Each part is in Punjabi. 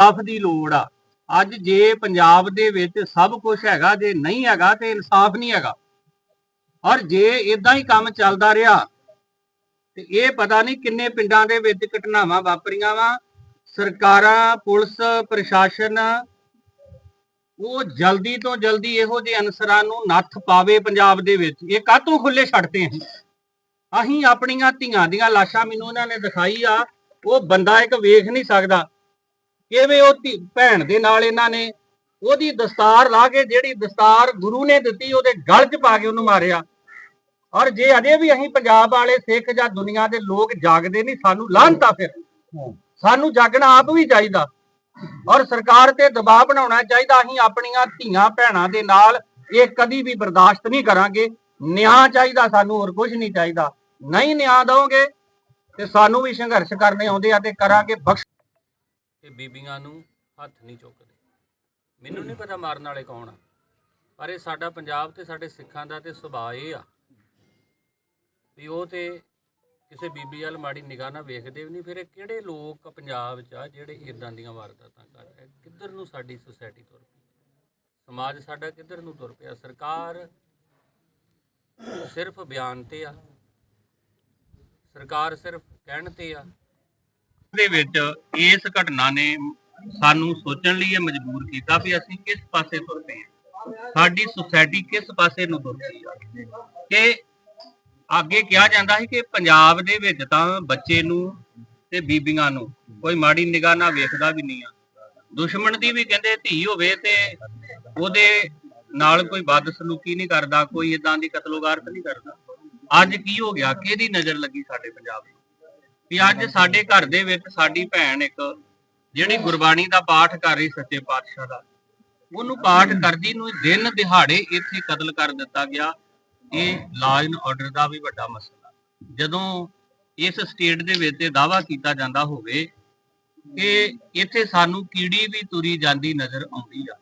ਇਨਸਾਫ ਦੀ ਲੋੜ ਆ। ਅੱਜ ਜੇ ਪੰਜਾਬ ਦੇ ਵਿੱਚ ਸਭ ਕੁਝ ਹੈਗਾ, ਜੇ ਨਹੀਂ ਹੈਗਾ ਤੇ ਇਨਸਾਫ ਨਹੀਂ ਹੈਗਾ। ਔਰ ਜੇ ਇਦਾਂ ਹੀ ਕੰਮ ਚੱਲਦਾ ਰਿਹਾ, ਤੇ ਇਹ ਪਤਾ ਨਹੀਂ ਕਿੰਨੇ ਪਿੰਡਾਂ ਦੇ ਵਿੱਚ ਘਟਨਾਵਾਂ ਵਾਪਰੀਆਂ ਵਾ। ਸਰਕਾਰਾਂ, ਪੁਲਿਸ, ਪ੍ਰਸ਼ਾਸਨ ਉਹ ਜਲਦੀ ਤੋਂ ਜਲਦੀ ਇਹੋ ਜਿਹੇ ਅਨਸਰਾਂ ਨੂੰ ਨੱਥ ਪਾਵੇ ਪੰਜਾਬ ਦੇ ਵਿੱਚ। ਇਹ ਕਾਹਤੋਂ ਖੁੱਲੇ ਛੱਡਦੇ ਆ? ਅਸੀਂ ਆਪਣੀਆਂ ਧੀਆਂ ਦੀਆਂ ਲਾਸ਼ਾਂ ਮੈਨੂੰ ਇਹਨਾਂ ਨੇ ਦਿਖਾਈ ਆ, ਉਹ ਬੰਦਾ ਇੱਕ ਵੇਖ ਨਹੀਂ ਸਕਦਾ। ਕਿਵੇਂ ਉਹ ਧੀ- ਭੈਣ ਦੇ ਨਾਲ ਇਹਨਾਂ ਨੇ ਉਹਦੀ ਦਸਤਾਰ ਲਾ ਕੇ ਜਿਹੜੀ ਦਸਤਾਰ ਗੁਰੂ ਨੇ ਦਿੱਤੀ, ਉਹਦੇ ਗਲ 'ਚ ਪਾ ਕੇ ਉਹਨੂੰ ਮਾਰਿਆ। ਔਰ ਜੇ ਅਜੇ ਵੀ ਅਸੀਂ ਪੰਜਾਬ ਵਾਲੇ, ਸਿੱਖ ਜਾਂ ਦੁਨੀਆ ਦੇ ਲੋਕ ਜਾਗਦੇ ਨਹੀਂ, ਸਾਨੂੰ ਲਾਹਨਤਾ ਫਿਰ। ਸਾਨੂੰ ਜਾਗਣਾ ਆਪ ਵੀ ਚਾਹੀਦਾ। ਔਰ ਸਰਕਾਰ ਤੇ ਦਬਾਅ ਬਣਾਉਣਾ ਚਾਹੀਦਾ, ਅਸੀਂ ਆਪਣੀਆਂ ਧੀਆਂ ਭੈਣਾਂ ਦੇ ਨਾਲ ਇਹ ਕਦੀ ਵੀ ਬਰਦਾਸ਼ਤ ਨਹੀਂ ਕਰਾਂਗੇ। ਨਿਆਂ ਚਾਹੀਦਾ ਸਾਨੂੰ, ਹੋਰ ਕੁਝ ਨਹੀਂ ਚਾਹੀਦਾ। ਨਹੀਂ ਨਿਆਂ ਦਵੋਗੇ ਤੇ ਸਾਨੂੰ ਵੀ ਸੰਘਰਸ਼ ਕਰਨੇ ਆਉਂਦੇ ਆ ਤੇ ਕਰਾਂਗੇ ਬਖਸ਼। ਤੇ ਬੀਬੀਆਂ ਨੂੰ ਹੱਥ ਨਹੀਂ ਚੁੱਕਦੇ। ਮੈਨੂੰ ਨਹੀਂ ਪਤਾ ਮਾਰਨ ਵਾਲੇ ਕੌਣ ਆ। ਪਰ ਇਹ ਸਾਡਾ ਪੰਜਾਬ ਤੇ ਸਾਡੇ ਸਿੱਖਾਂ ਦਾ ਤੇ ਸੁਭਾਅ ਇਹ ਆ ਵੀ ਉਹ ਤੇ ਕਿਸੇ ਬੀਬੀ ਵੱਲ ਮਾੜੀ ਨਿਗਾਹ ਨਾਲ ਵੇਖਦੇ ਵੀ ਨਹੀਂ, ਫਿਰ ਇਹ ਕਿਹੜੇ ਲੋਕ ਪੰਜਾਬ 'ਚ ਆ ਜਿਹੜੇ ਇਦਾਂ ਦੀਆਂ ਵਾਰਦਾਤਾਂ ਕਰ ਰਹੇ ਕਿੱਧਰ ਨੂੰ ਸਾਡੀ ਸੁਸਾਇਟੀ ਤੁਰ ਪਈ? ਸਮਾਜ ਸਾਡਾ ਕਿੱਧਰ ਨੂੰ ਤੁਰ ਪਿਆ? ਸਰਕਾਰ ਸਿਰਫ ਬਿਆਨ ਤੇ ਆ। ਸਰਕਾਰ ਸਿਰਫ ਕਹਿਣ ਤੇ ਆ। ਦੇ ਵਿੱਚ ਇਸ ਘਟਨਾ ਨੇ ਸਾਨੂੰ ਸੋਚਣ ਲਈ ਇਹ ਮਜਬੂਰ ਕੀਤਾ ਵੀ ਅਸੀਂ ਕਿਸ ਪਾਸੇ ਤੁਰ ਪਏ ਹਾਂ। ਸਾਡੀ ਸੁਸਾਇਟੀ ਕਿਸ ਪਾਸੇ ਨੂੰ ਤੁਰ ਪਈ ਹੈ ਕਿ ਅੱਗੇ ਕਿਹਾ ਜਾਂਦਾ ਸੀ ਕਿ ਪੰਜਾਬ ਦੇ ਵਿੱਚ ਤਾਂ ਬੱਚੇ ਨੂੰ ਤੇ ਬੀਬੀਆਂ ਨੂੰ ਕੋਈ ਮਾੜੀ ਨਿਗਾਹ ਨਾਲ ਵੇਖਦਾ ਵੀ ਨਹੀਂ ਆ। ਦੁਸ਼ਮਣ ਦੀ ਵੀ ਕਹਿੰਦੇ ਧੀ ਹੋਵੇ ਤੇ ਉਹਦੇ ਨਾਲ ਕੋਈ ਬਦਸਲੂਕੀ ਨਹੀਂ ਕਰਦਾ, ਕੋਈ ਇਦਾਂ ਦੀ ਕਤਲੋਗਾਰਤ ਨਹੀਂ ਕਰਦਾ। ਅੱਜ ਕੀ ਹੋ ਗਿਆ? ਕਿਹਦੀ ਨਜ਼ਰ ਲੱਗੀ ਸਾਡੇ ਪੰਜਾਬ ਨੂੰ? ਵੀ ਅੱਜ ਸਾਡੇ ਘਰ ਦੇ ਵਿੱਚ ਸਾਡੀ ਭੈਣ ਇੱਕ ਜਿਹੜੀ ਗੁਰਬਾਣੀ ਦਾ ਪਾਠ ਕਰ ਰਹੀ ਸੱਚੇ ਪਾਤਸ਼ਾਹ ਦਾ, ਉਹਨੂੰ ਪਾਠ ਕਰਦੀ ਨੂੰ ਦਿਨ ਦਿਹਾੜੇ ਇੱਥੇ ਕਤਲ ਕਰ ਦਿੱਤਾ ਗਿਆ। ਇਹ ਐਂਡ ਆਰਡਰ ਦਾ ਵੀ ਵੱਡਾ ਮਸਲਾ। ਜਦੋਂ ਇਸ ਸਟੇਟ ਦੇ ਵਿੱਚ ਇਹ ਦਾਵਾ ਕੀਤਾ ਜਾਂਦਾ ਹੋਵੇ ਕਿ ਇੱਥੇ ਸਾਨੂੰ ਕੀੜੀ ਵੀ ਤੁਰੀ ਜਾਂਦੀ ਨਜ਼ਰ ਆਉਂਦੀ ਆ।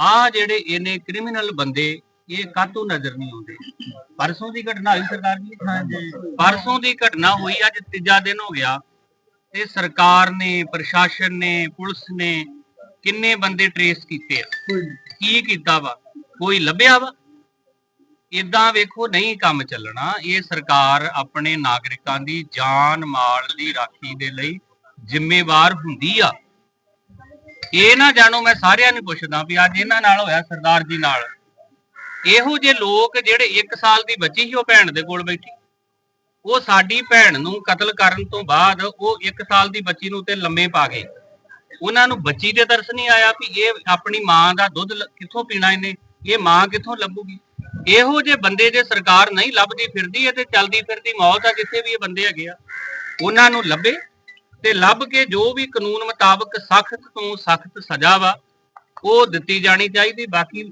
ਆ ਜਿਹੜੇ ਇਹਨੇ ਕ੍ਰਿਮੀਨਲ ਬੰਦੇ ਇਹ ਕਾਤੋਂ ਨਜ਼ਰ ਨਹੀਂ ਆਉਂਦੇ? ਪਰਸੋਂ ਦੀ ਘਟਨਾ ਹੋਈ ਸਰਦਾਰ ਜੀ ਹਾਂਜੀ। ਪਰਸੋਂ ਦੀ ਘਟਨਾ ਹੋਈ ਅੱਜ ਤੀਜਾ ਦਿਨ ਹੋ ਗਿਆ ਤੇ ਸਰਕਾਰ ਨੇ ਪ੍ਰਸ਼ਾਸਨ ਨੇ ਪੁਲਿਸ ਨੇ ਕਿੰਨੇ ਬੰਦੇ ਟਰੇਸ ਕੀਤੇ ਆ? ਕੀ ਕੀਤਾ ਵਾ? ਕੋਈ ਲੱਭਿਆ ਵਾ? ਇਦਾਂ ਵੇਖੋ ਨਹੀਂ ਕੰਮ ਚੱਲਣਾ। ਇਹ ਸਰਕਾਰ ਆਪਣੇ ਨਾਗਰਿਕਾਂ ਦੀ ਜਾਨ ਮਾਲ ਦੀ ਰਾਖੀ ਦੇ ਲਈ ਜ਼ਿੰਮੇਵਾਰ ਹੁੰਦੀ ਆ। ਇਹ ਨਾ ਜਾਣੋ, ਮੈਂ ਸਾਰਿਆਂ ਨੂੰ ਪੁੱਛਦਾ ਵੀ ਅੱਜ ਇਹਨਾਂ ਨਾਲ ਹੋਇਆ ਸਰਦਾਰ ਜੀ ਨਾਲ। ਇਹੋ ਜਿਹੇ ਲੋਕ ਜਿਹੜੇ 1 ਸਾਲ ਦੀ ਬੱਚੀ ਸੀ ਉਹ ਭੈਣ ਦੇ ਕੋਲ ਬੈਠੀ। ਉਹ ਸਾਡੀ ਭੈਣ ਨੂੰ ਕਤਲ ਕਰਨ ਤੋਂ ਬਾਅਦ ਉਹ 1 ਸਾਲ ਦੀ ਬੱਚੀ ਨੂੰ ਤੇ ਲੰਮੇ ਪਾ ਗਏ। ਉਹਨਾਂ ਨੂੰ ਬੱਚੀ ਤੇ ਤਰਸ ਨਹੀਂ ਆਇਆ ਵੀ ਇਹ ਆਪਣੀ ਮਾਂ ਦਾ ਦੁੱਧ ਕਿੱਥੋਂ ਪੀਣਾ ਇਹਨੇ? ਇਹ ਮਾਂ ਕਿੱਥੋਂ ਲੱਭੂਗੀ? ਇਹੋ ਜੇ ਬੰਦੇ ਜੇ ਸਰਕਾਰ ਨਹੀਂ ਲੱਭਦੀ ਫਿਰਦੀ ਹੈ ਤੇ ਚਲਦੀ ਫਿਰਦੀ ਮੌਤ ਆ ਜਿੱਥੇ ਵੀ ਇਹ ਬੰਦੇ ਹੈਗੇ ਆ, ਉਹਨਾਂ ਨੂੰ ਲੱਭੇ ਤੇ ਲੱਭ ਕੇ ਜੋ ਵੀ ਕਾਨੂੰਨ ਮੁਤਾਬਕ ਸਖਤ ਤੋਂ ਸਖਤ ਸਜ਼ਾ ਵਾ, ਉਹ ਦਿੱਤੀ ਜਾਣੀ ਚਾਹੀਦੀ, ਬਾਕੀ